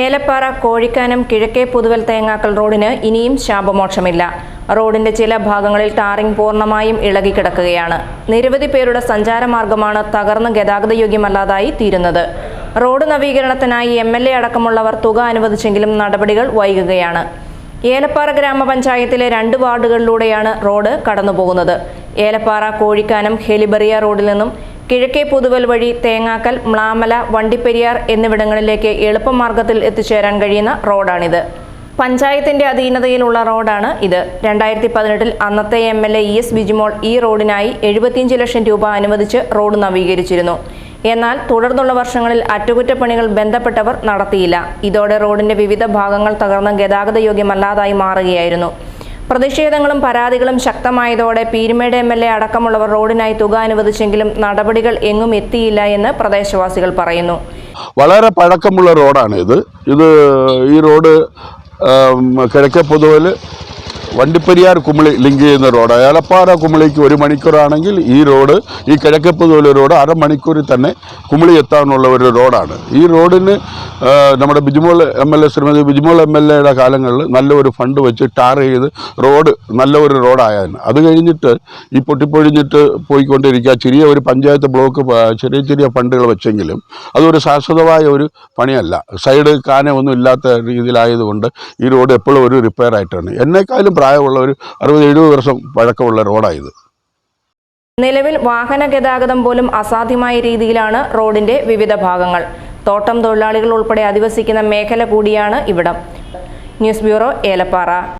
ഏലപ്പാറ കോഴിക്കാനം കിഴക്കേ പുതുവൽ തേങ്ങാക്കൽ റോഡിന് ഇനിയും ശാപമോക്ഷമില്ല. റോഡിന്റെ ചില ഭാഗങ്ങളിൽ ടാറിംഗ് പൂർണമായും ഇളകിക്കിടക്കുകയാണ്. നിരവധി പേരുടെ സഞ്ചാരമാർഗമാണ് തകർന്ന് ഗതാഗതയോഗ്യമല്ലാതായി തീരുന്നത്. റോഡ് നവീകരണത്തിനായി എം എൽ എ അടക്കമുള്ളവർ തുക അനുവദിച്ചെങ്കിലും നടപടികൾ വൈകുകയാണ്. ഏലപ്പാറ ഗ്രാമപഞ്ചായത്തിലെ രണ്ട് വാർഡുകളിലൂടെയാണ് റോഡ് കടന്നുപോകുന്നത്. ഏലപ്പാറ കോഴിക്കാനം ഹെലിബറിയ റോഡിൽ നിന്നും കിഴക്കേ പുതുവൽ വഴി തേങ്ങാക്കൽ മ്ലാമല വണ്ടിപ്പെരിയാർ എന്നിവിടങ്ങളിലേക്ക് എളുപ്പമാർഗത്തിൽ എത്തിച്ചേരാൻ കഴിയുന്ന റോഡാണിത്. പഞ്ചായത്തിന്റെ അധീനതയിലുള്ള റോഡാണ് ഇത്. രണ്ടായിരത്തി പതിനെട്ടിൽ അന്നത്തെ M L A E S Bijimol ഈ റോഡിനായി എഴുപത്തിയഞ്ച് ലക്ഷം രൂപ അനുവദിച്ച് റോഡ് നവീകരിച്ചിരുന്നു. എന്നാൽ തുടർന്നുള്ള വർഷങ്ങളിൽ അറ്റകുറ്റപ്പണികൾ ബന്ധപ്പെട്ടവർ നടത്തിയില്ല. ഇതോടെ റോഡിന്റെ വിവിധ ഭാഗങ്ങൾ തകർന്ന് ഗതാഗതയോഗ്യമല്ലാതായി മാറുകയായിരുന്നു. പ്രതിഷേധങ്ങളും പരാതികളും ശക്തമായതോടെ പീരുമേട് എം എൽ എ അടക്കമുള്ളവർ റോഡിനായി തുക അനുവദിച്ചെങ്കിലും നടപടികൾ എങ്ങും എത്തിയില്ല എന്ന് പ്രദേശവാസികൾ പറയുന്നു. വളരെ പഴക്കമുള്ള റോഡാണ് ഇത്. ഇത് ഈ റോഡ് കിഴക്കെ പൊതുവിൽ വണ്ടിപ്പെരിയാർ കുമിളി ലിങ്ക് ചെയ്യുന്ന റോഡ് ഏലപ്പാറ കുമിളിക്ക് ഒരു മണിക്കൂറാണെങ്കിൽ ഈ റോഡ് ഈ കിഴക്കപ്പുതോല റോഡ് അരമണിക്കൂറിൽ തന്നെ കുമിളി എത്താനുള്ള ഒരു റോഡാണ് ഈ റോഡിന് നമ്മുടെ Bijumol M L A Shrimati Bijumol M L എയുടെ കാലങ്ങളിൽ നല്ലൊരു ഫണ്ട് വെച്ച് ടാർ ചെയ്ത് റോഡ് നല്ല ഒരു റോഡായിരുന്നു അത് കഴിഞ്ഞിട്ട് ഈ പൊട്ടിപ്പൊഴിഞ്ഞിട്ട് പോയിക്കൊണ്ടിരിക്കുക ചെറിയ ഒരു പഞ്ചായത്ത് ബ്ലോക്ക് ചെറിയ ചെറിയ ഫണ്ടുകൾ വെച്ചെങ്കിലും അതൊരു ശാശ്വതമായ ഒരു പണിയല്ല. സൈഡ് കാന ഒന്നും ഇല്ലാത്ത രീതിയിലായതുകൊണ്ട് ഈ റോഡ് എപ്പോഴും ഒരു റിപ്പയർ ആയിട്ടാണ്. എന്നെക്കാളും പ്രായമുള്ള ഒരു അറുപത് എഴുപത് വർഷം പഴക്കമുള്ള റോഡായത്. നിലവിൽ വാഹന ഗതാഗതം പോലും അസാധ്യമായ രീതിയിലാണ് റോഡിന്റെ വിവിധ ഭാഗങ്ങൾ. തോട്ടം തൊഴിലാളികൾ ഉൾപ്പെടെ അധിവസിക്കുന്ന മേഖല കൂടിയാണ് ഇവിടം. News bureau Elappara.